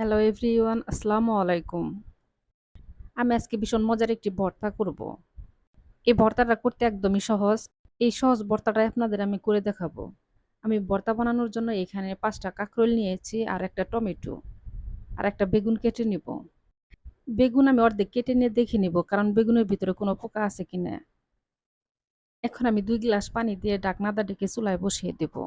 Hello everyone আসসালামু আলাইকুম আমি আজকে ভীষণ মজার একটি ভর্তা করব। এই ভর্তাটা করতে একদমই সহজ। এই সহজ ভর্তাটা আপনাদের আমি করে দেখাবো। আমি ভর্তা বানানোর জন্য এখানে পাঁচটা কাঁকরোল নিয়েছি আর একটা টমেটো আর একটা বেগুন কেটে নিব। বেগুন আমি অর্ধেক কেটে নিয়ে দেখে নিব, কারণ বেগুনের ভিতরে কোনো পোকা আছে কি না এখন আমি দুই গ্লাস পানি দিয়ে ডাকনাদা ডেকে চুলায় বসিয়ে দেবো।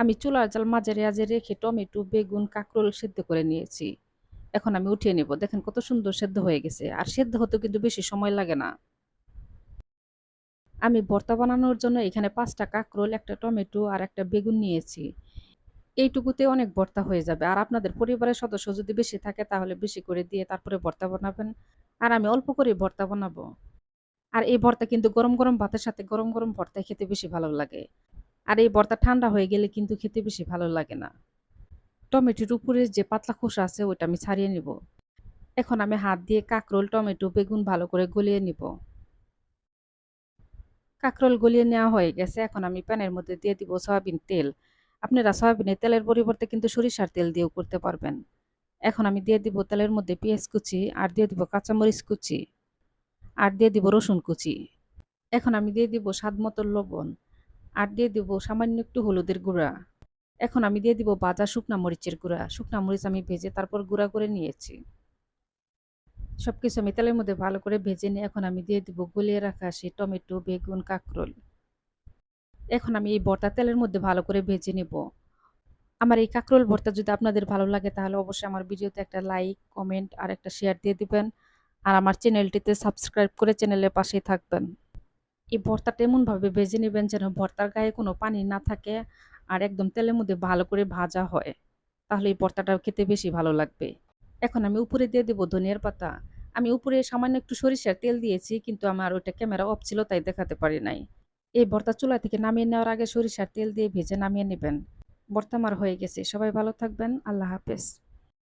আমি চুলার জাল মাঝারে আজে রেখে টমেটো, বেগুন, কাঁকরোল সেদ্ধ করে নিয়েছি। এখন আমি উঠিয়ে নেব। দেখেন কত সুন্দর সেদ্ধ হয়ে গেছে। আর সেদ্ধ হতে কিন্তু বেশি সময় লাগে না। আমি ভর্তা বানানোর জন্য এখানে পাঁচটা কাঁকরোল, একটা টমেটো আর একটা বেগুন নিয়েছি। এইটুকুতে অনেক ভর্তা হয়ে যাবে। আর আপনাদের পরিবারের সদস্য যদি বেশি থাকে, তাহলে বেশি করে দিয়ে তারপরে ভর্তা বানাবেন। আর আমি অল্প করে ভর্তা বানাবো। আর এই ভর্তা কিন্তু গরম গরম ভাতের সাথে গরম গরম ভর্তা খেতে বেশি ভালো লাগে। আর এই ভর্তা ঠান্ডা হয়ে গেলে কিন্তু খেতে বেশি ভালো লাগে না। টমেটোর উপরে যে পাতলা খোসা আছে, ওইটা আমি ছাড়িয়ে নিব। এখন আমি হাত দিয়ে কাঁকরোল, টমেটো, বেগুন ভালো করে গলিয়ে নিব। কাঁকরোল গলিয়ে নেওয়া হয়ে গেছে। এখন আমি প্যানের মধ্যে দিয়ে দিব সয়াবিন তেল। আপনারা সয়াবিনের তেলের পরিবর্তে কিন্তু সরিষার তেল দিয়েও করতে পারবেন। এখন আমি দিয়ে দিব তেলের মধ্যে পেঁয়াজ কুচি আর দিয়ে দিব কাঁচামরিচ কুচি আর দিয়ে দিব রসুন কুচি। এখন আমি দিয়ে দিব স্বাদ মতো লবণ। আর দিয়ে দেবো সামান্য একটু হলুদের গুঁড়া। এখন আমি দিয়ে দিব বাজা শুকনা মরিচের গুঁড়া। শুকনা মরিচ আমি ভেজে তারপর গুঁড়া করে নিয়েছি। সব কিছু আমি তেলের মধ্যে ভালো করে ভেজে নিয়ে এখন আমি দিয়ে দিব গলিয়ে রাখা সেই টমেটো, বেগুন, কাঁকরোল। এখন আমি এই ভর্তা তেলের মধ্যে ভালো করে ভেজে নেব। আমার এই কাঁকরোল ভর্তা যদি আপনাদের ভালো লাগে তাহলে অবশ্যই আমার ভিডিওতে একটা লাইক, কমেন্ট আর একটা শেয়ার দিয়ে দিবেন। আর আমার চ্যানেলটিতে সাবস্ক্রাইব করে চ্যানেলের পাশেই থাকবেন। এই ভর্তাটা এমনভাবে ভেজে নেবেন যেন ভর্তার গায়ে কোনো পানি না থাকে আর একদম তেলের মধ্যে ভালো করে ভাজা হয়। তাহলে এই ভর্তাটা খেতে বেশি ভালো লাগবে। এখন আমি উপরে দিয়ে দেবো ধনিয়ার পাতা। আমি উপরে সামান্য একটু সরিষার তেল দিয়েছি কিন্তু আমার ওইটা ক্যামেরা অফ ছিল তাই দেখাতে পারি নাই। এই ভর্তা চুলা থেকে নামিয়ে নেওয়ার আগে সরিষার তেল দিয়ে ভেজে নামিয়ে নেবেন। ভর্তা আমার হয়ে গেছে। সবাই ভালো থাকবেন। আল্লাহ হাফেজ।